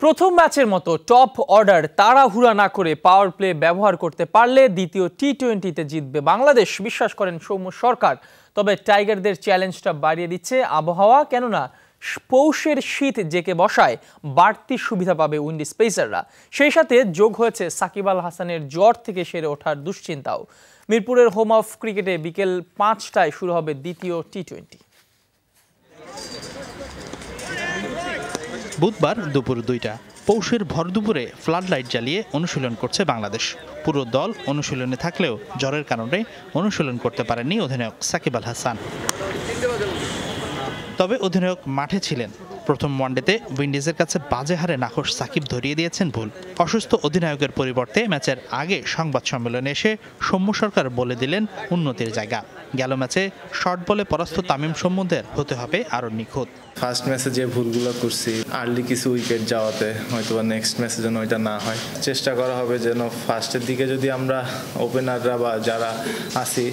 প্রথম ম্যাচের মতো টপ অর্ডার তাড়াহুড়া না করে পাওয়ার প্লে ব্যবহার করতে পারলে দ্বিতীয় টি টোয়েন্টিতে জিতবে বাংলাদেশ। বিশ্বাস করেন সৌম্য সরকার। তবে টাইগারদের চ্যালেঞ্জটা বাড়িয়ে দিচ্ছে আবহাওয়া, কেননা পৌষের শীত জেকে বসায়, বাড়তি সুবিধা পাবে উইন্ডিজ পেসাররা সেই সাথে যোগ হয়েছে সাকিব আল হাসানের জ্বর থেকে সেরে ওঠার দুশ্চিন্তাও। মিরপুরের হোম অফ ক্রিকেটে বিকেল পাঁচটায় শুরু হবে দ্বিতীয় টি টোয়েন্টি বুধবার দুপুর দুইটা। পৌষের ভর দুপুরে ফ্লাড লাইট জ্বালিয়ে অনুশীলন করছে বাংলাদেশ। পুরো দল অনুশীলনে থাকলেও জ্বরের কারণে অনুশীলন করতে পারেননি অধিনায়ক সাকিব আল হাসান। তবে অধিনায়ক মাঠে ছিলেন। প্রথম ওয়ানডেতে উইন্ডিজের কাছে বাজে হারে নাখোশ সাকিব ধরিয়ে দিয়েছেন ভুল। অসুস্থ অধিনায়কের পরিবর্তে ম্যাচের আগে সংবাদ সম্মেলনে এসে সৌম্য সরকার বলে দিলেন উন্নতির জায়গা। গেল ম্যাচে শর্ট বলে পরাস্ত তামিম সম্বন্ধের হতে হবে আরও নিখুঁত। ফার্স্ট ম্যাচে যে ভুলগুলো করছি আর্লি কিছু উইকেট যাওয়াতে হয়তো বা নেক্সট ম্যাচে যেন ওইটা না হয়। চেষ্টা করা হবে যেন ফার্স্টের দিকে যদি আমরা ওপেনাররা বা যারা আসি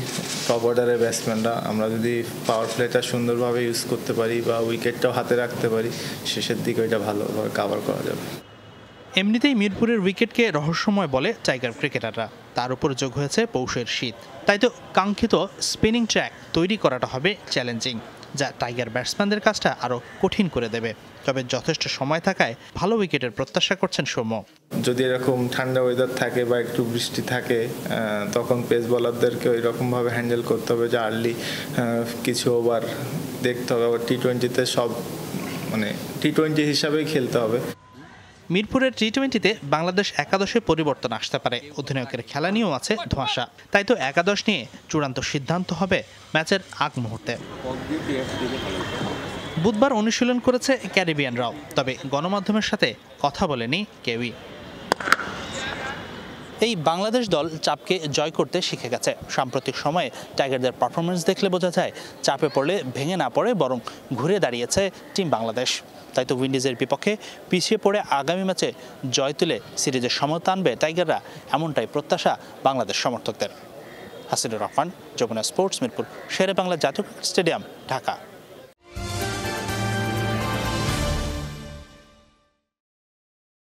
টপ অর্ডারের ব্যাটসম্যানরা আমরা যদি পাওয়ার প্লেটা সুন্দরভাবে ইউজ করতে পারি বা উইকেটটাও হাতে রাখতে পারি শেষের দিকে ওইটা ভালোভাবে কাভার করা যাবে। এমনিতেই মিরপুরের উইকেটকে রহস্যময় বলে টাইগার ক্রিকেটাররা তার উপর যোগ হয়েছে পৌষের শীত। তাই তো কাঙ্ক্ষিত স্পিনিং ট্র্যাক তৈরি করাটা হবে চ্যালেঞ্জিং যা টাইগার ব্যাটসম্যানদের কাজটা আরও কঠিন করে দেবে। তবে যথেষ্ট সময় থাকায় ভালো উইকেটের প্রত্যাশা করছেন সৌম্য। যদি এরকম ঠান্ডা ওয়েদার থাকে বা একটু বৃষ্টি থাকে তখন পেস বলারদেরকে ওই রকমভাবে হ্যান্ডেল করতে হবে যে আর্লি কিছু ওভার দেখতে হবে। আবার টি টোয়েন্টিতে সব মানে টি টোয়েন্টি হিসাবেই খেলতে হবে। মিরপুরের টি টোয়েন্টিতে বাংলাদেশ একাদশে পরিবর্তন আসতে পারে। অধিনায়কের খেলা নিয়েও আছে ধোঁয়াশা। তাই তো একাদশ নিয়ে চূড়ান্ত সিদ্ধান্ত হবে ম্যাচের আগ মুহূর্তে। বুধবার অনুশীলন করেছে ক্যারিবিয়ানরাও তবে গণমাধ্যমের সাথে কথা বলেনি কেউই। এই বাংলাদেশ দল চাপকে জয় করতে শিখে গেছে। সাম্প্রতিক সময়ে টাইগারদের পারফরমেন্স দেখলে বোঝা যায়, চাপে পড়লে ভেঙে না পড়ে বরং ঘুরে দাঁড়িয়েছে টিম বাংলাদেশ। তাই তো উইন্ডিজের বিপক্ষে পিছিয়ে পড়ে আগামী ম্যাচে জয় তুলে সিরিজের সমতা আনবে টাইগাররা, এমনটাই প্রত্যাশা বাংলাদেশ সমর্থকদের। হাসিনুর রহমান, যমুনা স্পোর্টস, মিরপুর শেরে বাংলা জাতীয় স্টেডিয়াম, ঢাকা।